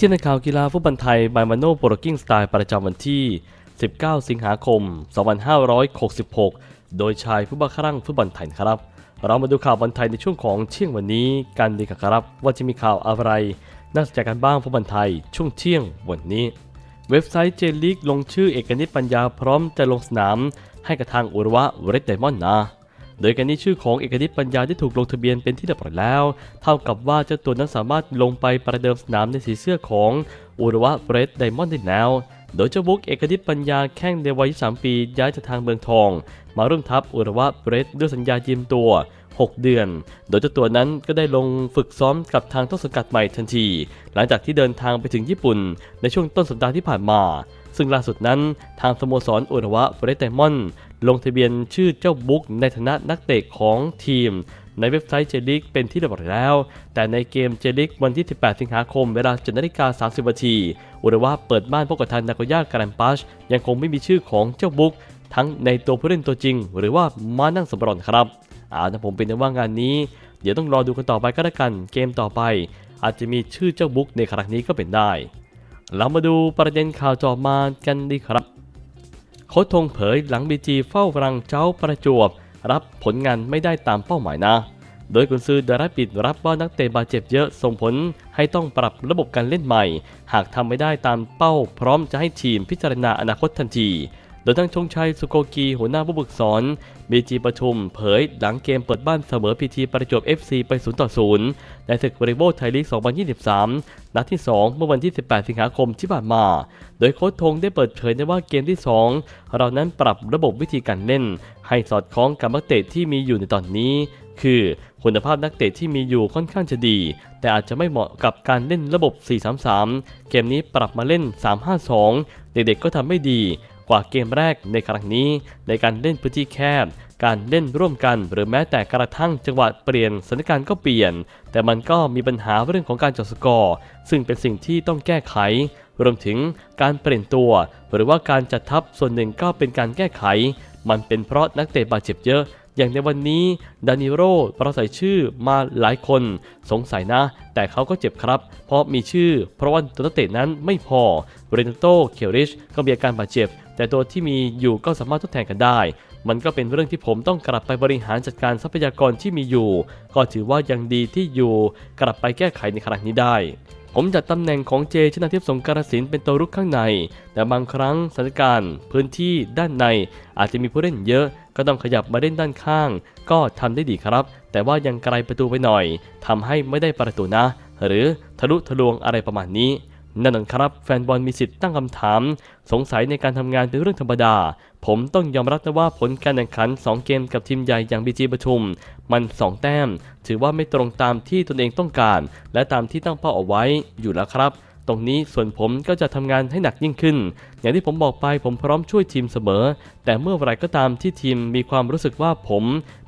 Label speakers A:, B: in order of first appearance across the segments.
A: ที่ในข่าวกีฬาฟุตบอลไทยบายมาโนโปรกิ้งสไตล์ประจำวันที่ 19 สิงหาคม 2566 โดยชายผู้บ้าคลั่งฟุตบอลไทยครับ เรามาดูข่าวบอลไทยในช่วงของเที่ยงวันนี้กันดีกว่าครับ ว่าจะมีข่าวอะไรน่าสนใจกันบ้างฟุตบอลไทยช่วงเที่ยงวันนี้ เว็บไซต์เจลิกลงชื่อเอกนิตปัญญาพร้อมจะลงสนามให้กับทางอุรวะเรดไดมอนนะ โดยการนี้ชื่อของเอกนิตปัญญาได้ถูกลงทะเบียนเป็นที่เรียบร้อยแล้ว เท่ากับว่าเจ้าตัวนั้นสามารถลงไปประเดิมสนามในสีเสื้อของอุรวะเรดไดมอนด์ได้แล้วโดยเจ้าบุ๊กเอกนิตปัญญาแข้งในวัย 23 ปีย้ายจากทางเมืองทอง มาร่วมทัพอุรวะเบรดด้วยสัญญายืมตัว 6 เดือน โดยเจ้าตัวนั้นก็ได้ลงฝึกซ้อมกับทางต้นสังกัดใหม่ทันที หลังจากที่เดินทางไปถึงญี่ปุ่น ในช่วงต้นสัปดาห์ที่ผ่านมา ซึ่งล่าสุดนั้นทางสโมสรอุระวะเฟรดไดมอน ลงทะเบียนชื่อเจ้าบุ๊กในฐานะนักเตะของทีม ในเว็บไซต์เจลิกเป็นที่เรียบร้อยแล้ว แต่ในเกมเจลิกวันที่ 18 สิงหาคมเวลา7นาฬิกา30นาทีอุระวะเปิดบ้านพบกับทางนากย่าการันปัชยังคงไม่มีชื่อของเจ้าบุ๊กทั้งในตัวผู้เล่นตัวจริง หรือว่ามานั่งสำรองครับอาผมเป็นในว่างานนี้ เดี๋ยวต้องรอดูกันต่อไปก็แล้วกัน เกมต่อไป อาจจะมีชื่อเจ้าบุ๊กในครั้งนี้ก็เป็นได้ เรามาดูประเด็นข่าวจอมากันดีครับโค้ชงเผยหลังบีจีเฝ้ารังเจ้าประจวบ รับผลงานไม่ได้ตามเป้าหมายนะ โดยกุนซือดาราปิดรับว่านักเตะบาดเจ็บเยอะส่งผลให้ต้องปรับระบบการเล่นใหม่ หากทำไม่ได้ตามเป้า พร้อมจะให้ทีมพิจารณาอนาคตทันที ดยทั้งชงชัยสุโกกีหัวหน้าผู้ฝึกสอนบีจีปทุม เผยหลังเกมเปิดบ้านเสมอพีทีประจวบ FC ไป 0 ต่อ 0 ในศึกบริโภคไทยลีก 2023 นัดที่ 2 เมื่อวันที่ 18 สิงหาคมที่ผ่านมา โดยโค้ชธงได้เปิดเผยได้ว่าเกมที่ 2 เรานั้นปรับระบบวิธีการเล่น ให้สอดคล้องกับนักเตะที่มีอยู่ในตอนนี้ คือคุณภาพนักเตะที่มีอยู่ค่อนข้างจะดี แต่อาจจะไม่เหมาะกับการเล่นระบบ 4-3-3 เกมนี้ปรับมาเล่น 3-5-2 เด็กๆก็ทำไม่ดี กว่าเกมแรกในครั้งนี้ ในการเล่นพื้นที่แคบ การเล่นร่วมกัน หรือแม้แต่กระทั่งจังหวะเปลี่ยนสถานการณ์ก็เปลี่ยน แต่มันก็มีปัญหาเรื่องของการจดสกอร์ซึ่งเป็นสิ่งที่ต้องแก้ไข รวมถึงการเปลี่ยนตัว หรือว่าการจัดทัพส่วนหนึ่งก็เป็นการแก้ไข มันเป็นเพราะนักเตะบาดเจ็บเยอะ อย่างในวันนี้ดานิโรเราใส่ชื่อมาหลายคน สงสัยนะ แต่เขาก็เจ็บครับ เพราะมีชื่อ เพราะว่าตัวนักเตะนั้นไม่พอเรนโตเคียริชก็มีอาการบาดเจ็บ แต่ตัวที่มีอยู่ก็สามารถทดแทนกันได้ มันก็เป็นเรื่องที่ผมต้องกลับไปบริหารจัดการทรัพยากรที่มีอยู่ ก็ถือว่ายังดีที่อยู่ กลับไปแก้ไขในครั้งนี้ได้ผมจัดตำแหน่งของเจชนาทิพย์สงกรสินเป็นตัวรุกข้างใน แต่บางครั้งสถานการณ์ พื้นที่ด้านในอาจจะมีผู้เล่นเยอะ ก็ต้องขยับมาเล่นด้านข้าง ก็ทำได้ดีครับ แต่ว่ายังไกลประตูไปหน่อยทำให้ไม่ได้ประตูนะ หรือทะลุทะลวงอะไรประมาณนี้นั่นนครับ แฟนบอลมีสิทธิ์ตั้งคำถาม สงสัยในการทำงานเป็นเรื่องธรรมดา ผมต้องยอมรับนะว่าผลการแข่งขัน 2 เกมกับทีมใหญ่อย่างบีจีปทุม มัน 2 แต้ม ถือว่าไม่ตรงตามที่ตนเองต้องการ และตามที่ตั้งเป้าเอาไว้อยู่แล้วครับ ตรงนี้ส่วนผมก็จะทำงานให้หนักยิ่งขึ้น อย่างที่ผมบอกไปผมพร้อมช่วยทีมเสมอ แต่เมื่อไรก็ตามที่ทีมมีความรู้สึกว่าผม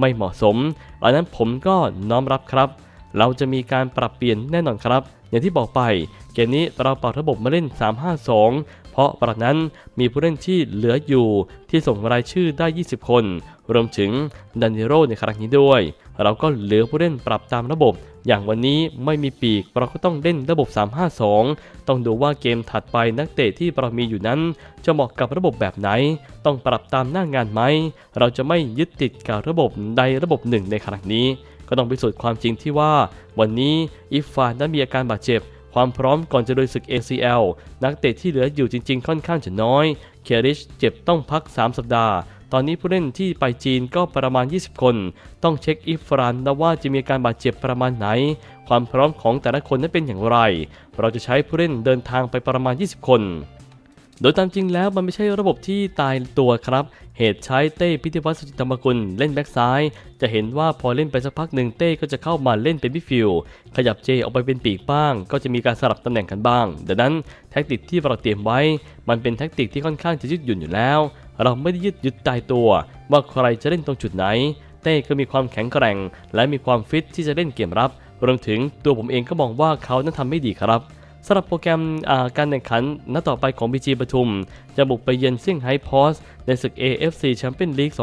A: ไม่เหมาะสมอันนั้นผมก็น้อมรับครับ เราจะมีการปรับเปลี่ยนแน่นอนครับ อย่างที่บอกไป เกมนี้เราปรับระบบมาเล่น 3-5-2 เพราะปรับนั้นมีผู้เล่นที่เหลืออยู่ที่ส่งรายชื่อได้ 20 คน รวมถึงดันเนโรในครั้งนี้ด้วย เราก็เหลือผู้เล่นปรับตามระบบ อย่างวันนี้ไม่มีปีกเราก็ต้องเล่นระบบ 3-5-2 ต้องดูว่าเกมถัดไปนักเตะที่เรามีอยู่นั้น จะเหมาะกับระบบแบบไหน ต้องปรับตามหน้างานไหม เราจะไม่ยึดติดกับระบบใดระบบหนึ่งในครั้งนี้ ก็ต้องพิสูจน์ความจริงที่ว่า วันนี้อิฟฟานนั้นมีอาการบาดเจ็บ ความพร้อมก่อนจะลุยศึก ACL นักเตะที่เหลืออยู่จริง ๆ ค่อนข้างจะน้อย เคริชเจ็บต้องพัก 3 สัปดาห์ ตอนนี้ผู้เล่นที่ไปจีนก็ประมาณ 20 คน ต้องเช็คอิฟรานนะว่าจะมีการบาดเจ็บประมาณไหน ความพร้อมของแต่ละคนนั้นเป็นอย่างไร เราจะใช้ผู้เล่นเดินทางไปประมาณ 20 คน โดยตามจริงแล้วมันไม่ใช่ระบบที่ตายตัวครับ เหตุใช้เต้พิธีวัฒน์สุจิตธรรมกุลเล่นแบ็กซ้าย จะเห็นว่าพอเล่นไปสักพักหนึ่งเต้ก็จะเข้ามาเล่นเป็นมิฟิลขยับเจออกไปเป็นปีกบ้าง ก็จะมีการสลับตำแหน่งกันบ้าง ดังนั้นแท็กติกที่เราเตรียมไว้ มันเป็นแท็กติกที่ค่อนข้างจะยืดหยุ่นอยู่แล้ว เราไม่ได้ยืดหยุดตายตัว ว่าใครจะเล่นตรงจุดไหน เต้ก็มีความแข็งแกร่ง และมีความฟิตที่จะเล่นเกมรับ รวมถึงตัวผมเองก็มองว่าเขานั้นทำไม่ดีครับ สำหรับโปรแกรมการแข่งขันนัดต่อไปของ BG ปทุม จะบุกไปเยือนเซี่ยงไฮ้พอสในศึก AFC Champions League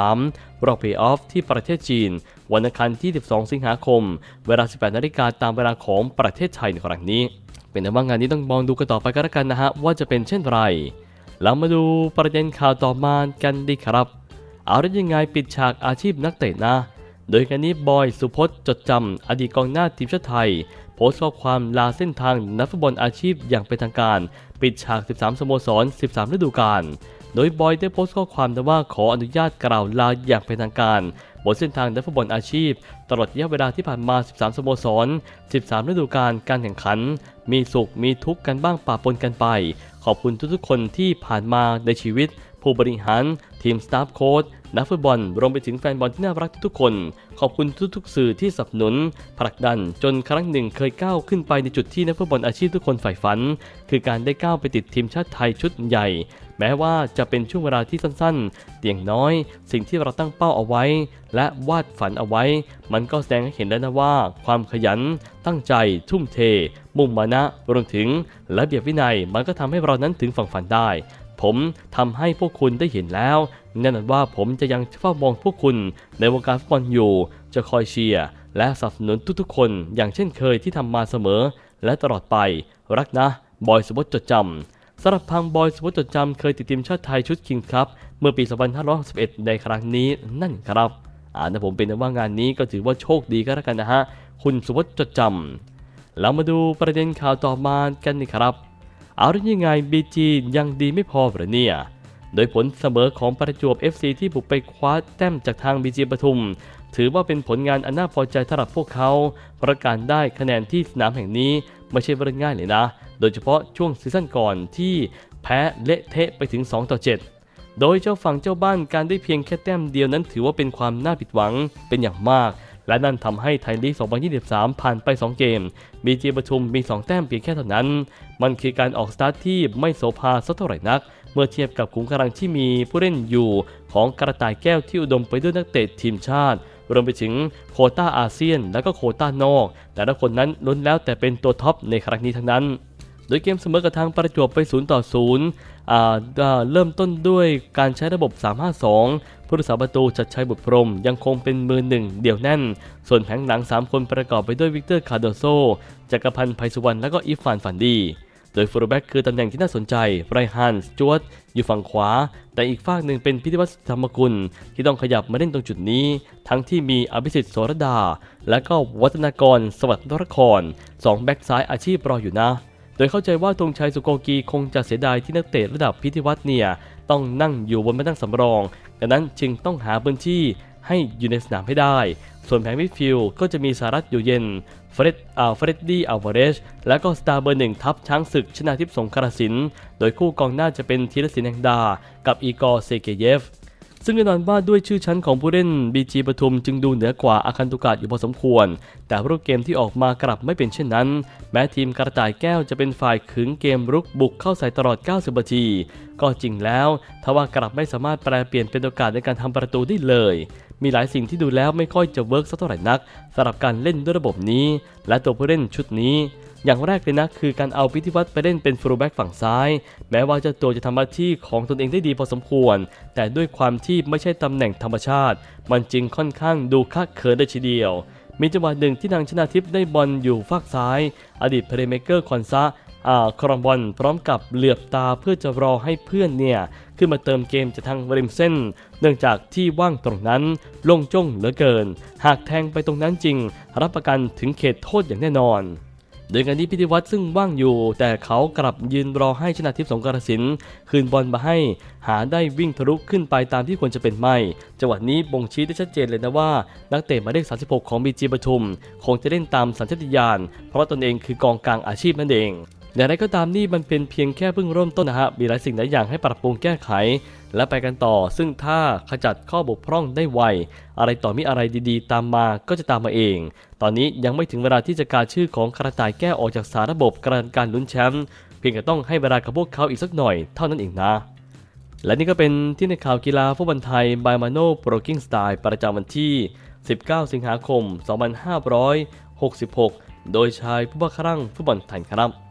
A: 2023 รอบเพลย์ออฟที่ประเทศจีน วันอังคารที่ 12 สิงหาคม เวลา 18 นาฬิกาตามเวลาของประเทศไทยในครั้งนี้ เป็นแต่ว่างานนี้ต้องมองดูกันต่อไปก็แล้วกันนะฮะ ว่าจะเป็นเช่นไรเรามาดูประเด็นข่าวต่อมากันดีครับ เอาได้ยังไงปิดฉากอาชีพนักเตะนะ โดยการนี้บอยสุพจน์จดจำอดีตกองหน้าทีมชาติไทย โพสต์ข้อความลาเส้นทางนักฟุตบอลอาชีพอย่างเป็นทางการ ปิดฉาก 13 สโมสร 13 ฤดูกาล โดยบอยได้โพสต์ข้อความนะว่าขออนุญาตกล่าวลาอย่างเป็นทางการบนเส้นทางนักฟุตบอลอาชีพ ตลอดระยะเวลาที่ผ่านมา 13 สโมสร 13 ฤดูกาลการแข่งขัน มีสุขมีทุกข์กันบ้างปะปนกันไป ขอบคุณทุกๆคนที่ผ่านมาในชีวิต ผู้บริหาร ทีมสตาฟโค้ช นักฟุตบอลรวมไปถึงแฟนบอลที่น่ารักทุกคน ขอบคุณทุกๆ สื่อที่สนับสนุนผลักดันจนครั้งหนึ่งเคยก้าวขึ้นไปในจุดที่นักฟุตบอลอาชีพทุกคนใฝ่ฝัน คือการได้ก้าวไปติดทีมชาติไทยชุดใหญ่ แม้ว่าจะเป็นช่วงเวลาที่สั้นๆแต่อย่างน้อย สิ่งที่เราตั้งเป้าเอาไว้ และวาดฝันเอาไว้ มันก็แสดงให้เห็นแล้วนะว่า ความขยัน ตั้งใจ ทุ่มเท มุ่งมานะรวมถึงระเบียบวินัยมันก็ทำให้เรานั้นถึงฝั่งฝันได้ ผมทำให้พวกคุณได้เห็นแล้วแน่นอนว่าผมจะยังเฝ้ามองพวกคุณในวงการฟุตบอลอยู่ จะคอยเชียร์และสนับสนุนทุกๆคนอย่างเช่นเคยที่ทำมาเสมอ และตลอดไปรักนะบอยสุพจน์จดจำสำหรับพังบอยสุพจน์จดจำเคยติดทีมชาติไทยชุดคิงครับเมื่อปี 2561ในครั้งนี้นั่นครับอ่านะผมเป็นว่างานนี้ก็ถือว่าโชคดีก็แล้วกันนะฮะ คุณสุพจน์จดจำเรามาดูประเด็นข่าวต่อมากันนี่ครับ เอาได้ยังไงบีจียังดีไม่พอหรือเนี่ย โดยผลเสมอของประจวบ FC ที่บุกไปคว้าแต้มจากทางบีจีปทุม ถือว่าเป็นผลงานอันน่าพอใจสำหรับพวกเขาเพราะการได้คะแนนที่สนามแห่งนี้ไม่ใช่เรื่องง่ายเลยนะ โดยเฉพาะช่วงซีซั่นก่อนที่แพ้เละเทะไปถึง 2 ต่อ 7 โดยเจ้าฝั่งเจ้าบ้านการได้เพียงแค่แต้มเดียวนั้นถือว่าเป็นความน่าผิดหวังเป็นอย่างมาก และนั่นทำให้ไทยลีก 2023 ผ่านไป 2 เกมบีจีปทุมมี 2 แต้มเพียงแค่เท่านั้น มันคือการออกสตาร์ทที่ไม่โสภาสักเท่าไหร่นัก เมื่อเทียบกับขุมกำลังที่มีผู้เล่นอยู่ของกระต่ายแก้วที่อุดมไปด้วยนักเตะทีมชาติรวมไปถึงโคต้าอาเซียน และก็โคต้านอก แต่ละคนนั้นล้นแล้วแต่เป็นตัวท็อปในครั้งนี้ทั้งนั้น โดยเกมเสมอกับทางประจวบไป 0 ต่อ 0 เริ่มต้นด้วยการใช้ระบบ 352 ผู้รักษาประตูชัดชัยบุตรพรมยังคงเป็นมือหนึ่งเดี่ยวแน่น ส่วนแผงหลัง 3 คนประกอบไปด้วยวิกเตอร์คาร์โดโซจักรพันธ์ไพสุวรรณและก็อีฟฟานฟันดี โดยฟูลแบ็กคือตำแหน่งที่น่าสนใจไรฮันสจวตอยู่ฝั่งขวา แต่อีกฝากหนึ่งเป็นพิธิวัฒน์ธรรมกุล ที่ต้องขยับมาเล่นตรงจุดนี้ ทั้งที่มีอภิสิทธิ์โสรดา และก็วัฒนากรสวัสดิ์นรครสองแบ็กซ้ายอาชีพรออยู่นะ โดยเข้าใจว่าธงชัยสุโกกีคงจะเสียดายที่นักเตะระดับพิธิวัฒน์เนี่ยต้องนั่งอยู่บนมานั่งสำรอง ดังนั้นจึงต้องหาพื้นที่ให้อยู่ในสนามให้ได้ ส่วนแผงมิดฟิลด์ก็จะมีสารัตอยู่เย็น เฟรดอาเฟรดดี้อัลวาเรส และก็สตาร์เบอร์หนึ่งทัพช้างศึกชนาทิพย์สงกรสิน โดยคู่กองหน้าจะเป็นธีรศิลป์แห่งดา กับอีกอร์เซเกเยฟ ซึ่งแน่นอนว่าด้วยชื่อชั้นของผู้เล่น BG ปทุมจึงดูเหนือกว่าอาคันตุกะอยู่พอสมควร แต่รูปเกมที่ออกมากลับไม่เป็นเช่นนั้น แม้ทีมกระต่ายแก้วจะเป็นฝ่ายขึงเกมรุกบุกเข้าใส่ตลอด 90 นาที ก็จริงแล้วทว่ากลับไม่สามารถแปลเปลี่ยนเป็นโอกาสในการทำประตูได้เลยมีหลายสิ่งที่ดูแล้วไม่ค่อยจะเวิร์กสักเท่าไหร่นักสำหรับการเล่นด้วยระบบนี้ และตัวผู้เล่นชุดนี้ อย่างแรกเลยนะคือการเอาพิธิวัตรไปเล่นเป็นฟูลแบ็กฝั่งซ้าย แม้ว่าเจ้าตัวจะทำหน้าที่ของตนเองได้ดีพอสมควร แต่ด้วยความที่ไม่ใช่ตำแหน่งธรรมชาติ มันจึงค่อนข้างดูคักเขินได้ทีเดียว มีจังหวะหนึ่งที่นางชนาทิพย์ได้บอลอยู่ฝั่งซ้าย อดีตเพลย์เมเกอร์คอนซะอ่าครองบอลพร้อมกับเหลือบตาเพื่อจะรอให้เพื่อนเนี่ย ขึ้นมาเติมเกมจากทางริมเส้น เนื่องจากที่ว่างตรงนั้นโล่งจ้งเหลือเกิน หากแทงไปตรงนั้นจริง รับประกันถึงเขตโทษอย่างแน่นอน โดยการที่พิธีวัตรซึ่งว่างอยู่ แต่เขากลับยืนรอให้ชนะทิพย์สงกรสินคืนบอลมาให้ หาได้วิ่งทะลุขึ้นไปตามที่ควรจะเป็นไม่ จังหวะนี้บ่งชี้ได้ชัดเจนเลยนะว่า นักเตะหมายเลข 36 ของบีจีปทุม คงจะเล่นตามสัญชาตญาณเพราะตนเองคือกองกลางอาชีพนั่นเอง อย่างไรก็ตามนี่มันเป็นเพียงแค่เพิ่งเริ่มต้นนะฮะ มีหลายสิ่งหลายอย่างให้ปรับปรุงแก้ไข และไปกันต่อ ซึ่งถ้าขจัดข้อบกพร่องได้ไว อะไรต่อมีอะไรดีๆ ตามมาก็จะตามมาเอง ตอนนี้ยังไม่ถึงเวลาที่จะการชื่อของกระต่ายแก้ออกจากสารระบบการการลุ้นแชมป์ เพียงแต่ต้องให้เวลากับพวกเขาอีกสักหน่อยเท่านั้นเองนะและนี่ก็เป็นที่ในข่าวกีฬาฟุตบอลไทยบายมาโนโปรกิ้งสไตล์ประจำวันที่ 19 สิงหาคม 2566 โดยชายผู้บ้าคลั่งฟุตบอลไทยครับ